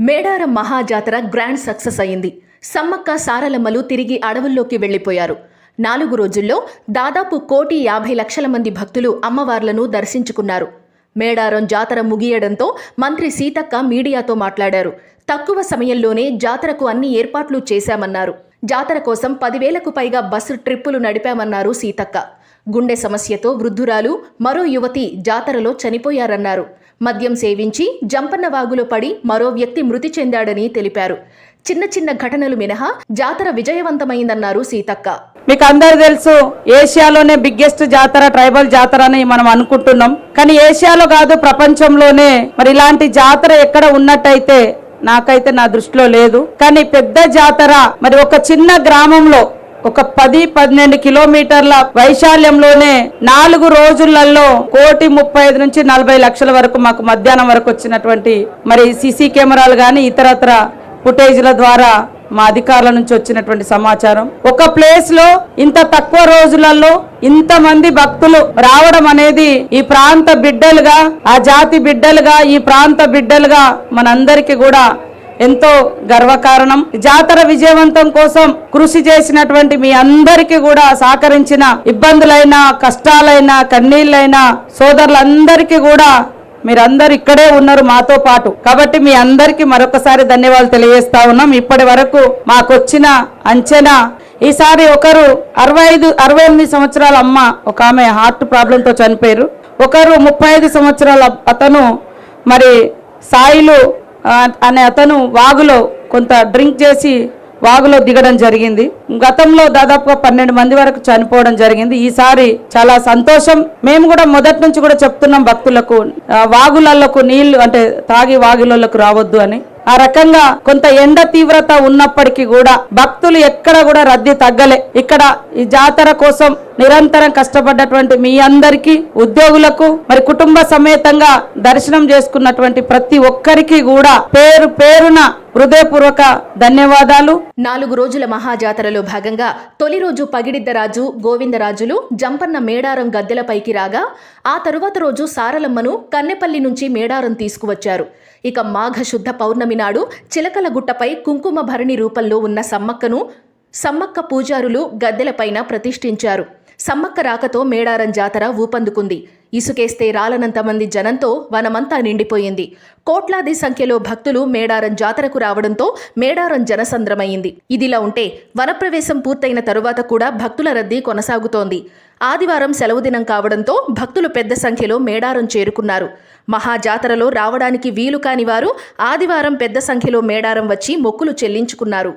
Medaram మహాజాతర grand success అయింది. సమ్మక్క సారలమ్మలు తిరిగి అడవుల్లోకి వెళ్ళిపోయారు నాలుగు రోజుల్లో దాదాపు కోటి యాభై లక్షల మంది భక్తులు అమ్మవార్లను దర్శించుకున్నారు. మేడారం జాతర ముగియడంతో మంత్రి సీతక్క మీడియాతో మాట్లాడారు. తక్కువ సమయంలోనే జాతరకు అన్ని ఏర్పాట్లు చేశామన్నారు. జాతర కోసం పదివేలకు పైగా బస్సు ట్రిప్పులు నడిపామన్నారు సీతక్క. గుండె సమస్యతో వృద్ధురాలు మరో యువతి జాతరలో చనిపోయారన్నారు. మద్యం సేవించి జంపన్న వాగులో పడి మరో వ్యక్తి మృతి చెందాడని తెలిపారు. చిన్న చిన్న ఘటనలు మినహా జాతర విజయవంతమైందన్నారు సీతక్క. మీకు అందరు తెలుసు ఏషియాలోనే బిగ్గెస్ట్ జాతర ట్రైబల్ జాతర అని మనం అనుకుంటున్నాం. కానీ ఏషియాలో కాదు ప్రపంచంలోనే. మరి ఇలాంటి జాతర ఎక్కడ ఉన్నట్టయితే నాకైతే నా దృష్టిలో లేదు. కానీ పెద్ద జాతర మరి ఒక చిన్న గ్రామంలో ఒక పది పన్నెండు కిలోమీటర్ల వైశాల్యంలోనే నాలుగు రోజులలో కోటి ముప్పై ఐదు నుంచి నలభై లక్షల వరకు మాకు మధ్యాహ్నం వరకు వచ్చినటువంటి మరి సీసీ కెమెరాలు కానీ ఇతరత్ర ఫుటేజ్ల ద్వారా మా అధికారుల నుంచి వచ్చినటువంటి సమాచారం. ఒక ప్లేస్లో ఇంత తక్కువ రోజులలో ఇంత మంది భక్తులు రావడం అనేది ఈ ప్రాంత బిడ్డలుగా ఆ జాతి బిడ్డలుగా ఈ ప్రాంత బిడ్డలుగా మనందరికీ కూడా ఎంతో గర్వకారణం. జాతర విజయవంతం కోసం కృషి చేసినటువంటి మీ అందరికీ కూడా సహకరించిన ఇబ్బందులైనా కష్టాలైనా కన్నీళ్ళైనా సోదరులందరికీ కూడా మీరందరూ ఇక్కడే ఉన్నారు మాతో పాటు. కాబట్టి మీ అందరికీ మరొకసారి ధన్యవాదాలు తెలియజేస్తా ఉన్నాం. ఇప్పటి వరకు మాకొచ్చిన అంచనా ఈసారి ఒకరు అరవై ఐదు అరవై ఎనిమిది సంవత్సరాల అమ్మ ఒక ఆమె హార్ట్ ప్రాబ్లంతో చనిపోయారు. ఒకరు ముప్పై ఐదు సంవత్సరాల అతను మరి సాయిలు అనే అతను వాగులో కొంత డ్రింక్ చేసి వాగులో దిగడం జరిగింది. గతంలో దాదాపుగా పన్నెండు మంది వరకు చనిపోవడం జరిగింది. ఈసారి చాలా సంతోషం. మేము కూడా మొదటి నుంచి కూడా చెప్తున్నాం భక్తులకు వాగులలోకు నీళ్ళు అంటే తాగి వాగులలోకి రావద్దు అని. ఆ రకంగా కొంత ఎండ తీవ్రత ఉన్నప్పటికీ కూడా భక్తులు ఎక్కడ కూడా రద్దీ తగ్గలే. ఇక్కడ ఈ జాతర కోసం నిరంతరం కష్టపడ్డటువంటి మీ అందరికీ ఉద్యోగులకు మరి కుటుంబ సమేతంగా దర్శనం చేసుకున్నటువంటి ప్రతి ఒక్కరికి కూడా పేరు పేరున హృదయపూర్వక ధన్యవాదాలు. నాలుగు రోజుల మహాజాతరలో భాగంగా తొలి రోజు పగిడిద్దరాజు గోవిందరాజులు జంపన్న మేడారం గద్దెలపైకి రాగా ఆ తరువాత రోజు సారలమ్మను కన్నెపల్లి నుంచి మేడారం తీసుకువచ్చారు. ఇక మాఘ శుద్ధ పౌర్ణమి నాడు చిలకల గుట్టపై కుంకుమ భరణి రూపంలో ఉన్న సమ్మక్కను సమ్మక్క పూజారులు గద్దెలపైన ప్రతిష్ఠించారు. సమ్మక్క రాకతో మేడారం జాతర ఊపందుకుంది. ఇసుకేస్తే రాలనంత మంది జనంతో వనమంతా నిండిపోయింది. కోట్లాది సంఖ్యలో భక్తులు మేడారం జాతరకు రావడంతో మేడారం జనసంద్రమైంది. ఇదిలా ఉంటే వనప్రవేశం పూర్తయిన తరువాత కూడా భక్తుల రద్దీ కొనసాగుతోంది. ఆదివారం సెలవు దినం కావడంతో భక్తులు పెద్ద సంఖ్యలో మేడారం చేరుకున్నారు. మహాజాతరలో రావడానికి వీలు కాని వారు ఆదివారం పెద్ద సంఖ్యలో మేడారం వచ్చి మొక్కులు చెల్లించుకున్నారు.